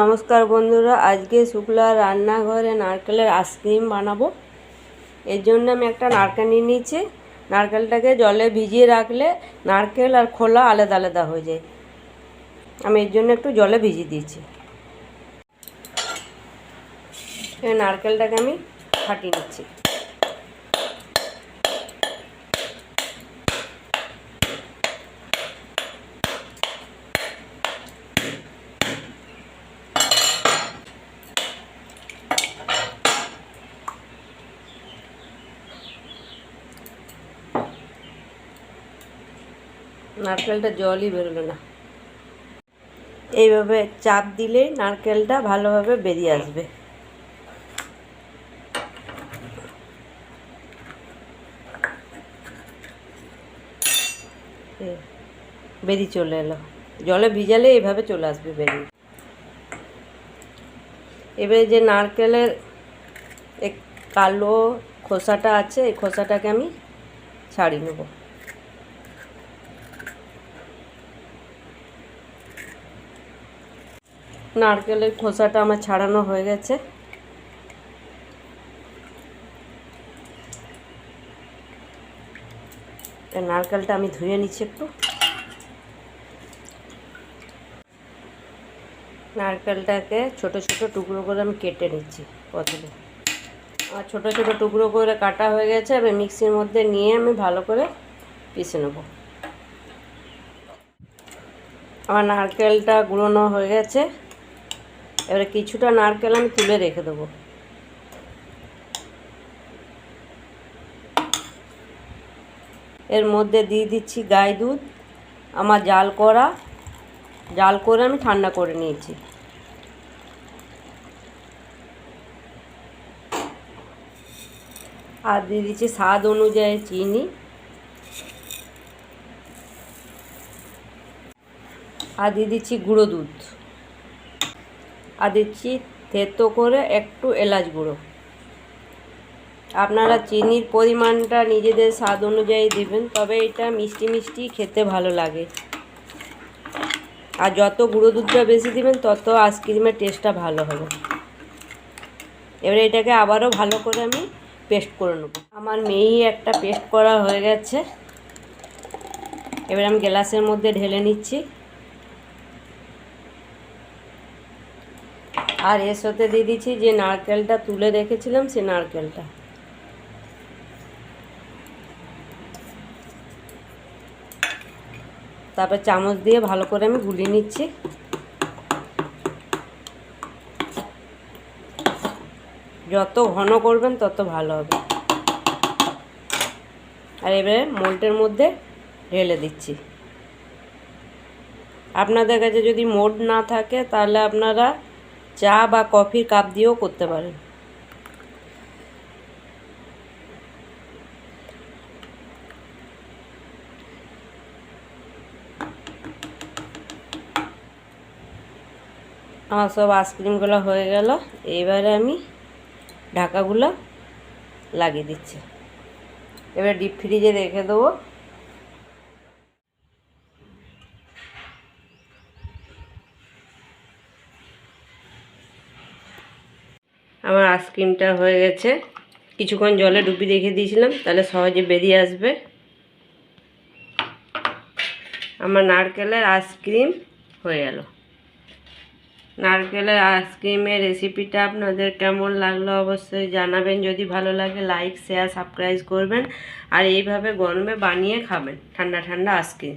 নমস্কার বন্ধুরা, আজকে শুক্লা রান্নাঘরে নারকেলের আইসক্রিম বানাবো। এর জন্য আমি একটা নারকেল নিয়ে নিয়েছি। নারকেলটাকে জলে ভিজিয়ে রাখলে নারকেল আর খোলা আলাদা আলাদা হয়ে যায়। আমি এর জন্য একটু জলে ভিজিয়ে দিয়েছি। এই নারকেলটাকে আমি ফাটিয়ে নিচ্ছি। নারকেলটা জলই বেরোলো না। এইভাবে চাপ দিলে নারকেলটা ভালোভাবে বেরিয়ে আসবে। বেরিয়ে চলে এলো। জলে ভিজালে এইভাবে চলে আসবে বেরিয়ে এবারে যে নারকেলের কালো খোসাটা আছে, এই খোসাটাকে আমি ছাড়িয়ে নেব। নারকেলের খোসাটা আমার ছাড়ানো হয়ে গেছে। নারকেলটা আমি ধুয়ে নিচ্ছি একটু। নারকেলটাকে ছোট ছোট টুকরো করে আমি কেটে নিচ্ছি প্রথমে। আমার ছোট ছোট টুকরো করে কাটা হয়ে গেছে, এবার মিক্সির মধ্যে নিয়ে আমি ভালো করে পিষে নেব। আমার নারকেলটা গুঁড়োনো হয়ে গেছে। এবারে কিছুটা নারকেল আমি তুলে রেখে দেবো। এর মধ্যে দিয়ে দিচ্ছি গাই দুধ, আমার জাল করা, জাল করে আমি ঠান্ডা করে নিয়েছি। আর দিয়ে দিচ্ছি স্বাদ অনুযায়ী চিনি। আর দিয়ে দিচ্ছি গুঁড়ো দুধ। আর দিচ্ছি থেতো করে একটু এলাচ গুঁড়ো। আপনারা চিনির পরিমাণটা নিজেদের স্বাদ অনুযায়ী দেবেন, তবে এটা মিষ্টি মিষ্টি খেতে ভালো লাগে। আর যত গুঁড়ো দুধটা বেশি দেবেন, তত আইসক্রিমের টেস্টটা ভালো হবে। এবারে এটাকে আবারও ভালো করে আমি পেস্ট করে নেব। আমার মেয়েই একটা পেস্ট করা হয়ে গেছে। এবার আমি গ্লাসের মধ্যে ঢেলে নিচ্ছি। আর এর সাথে দিয়ে দিচ্ছি যে নারকেলটা তুলে রেখেছিলাম, সে নারকেলটা। তারপর চামচ দিয়ে ভালো করে আমি গুলিয়ে নিচ্ছি। যত ঘন করবেন তত ভালো হবে। আর এবারে মোল্টের মধ্যে ঢেলে দিচ্ছি। আপনাদের কাছে যদি মোড না থাকে, তাহলে আপনারা চা বা কফির কাপ দিয়েও করতে পারেন। আমার সব আইসক্রিমগুলো হয়ে গেল। এবারে আমি ঢাকাগুলো লাগিয়ে দিচ্ছি। এবার ডিপ ফ্রিজে রেখে দেবো। আমার আইসক্রিমটা হয়ে গেছে। কিছুক্ষণ জলে ডুবি রেখে দিয়েছিলাম, তাহলে সহজে বেরিয়ে আসবে। আমার নারকেলের আইসক্রিম হয়ে গেল। নারকেলের আইসক্রিমের রেসিপিটা আপনাদের কেমন লাগল অবশ্যই জানাবেন। যদি ভালো লাগে, লাইক, শেয়ার, সাবস্ক্রাইব করবেন। আর এইভাবে গরমে বানিয়ে খাবেন ঠান্ডা ঠান্ডা আইসক্রিম।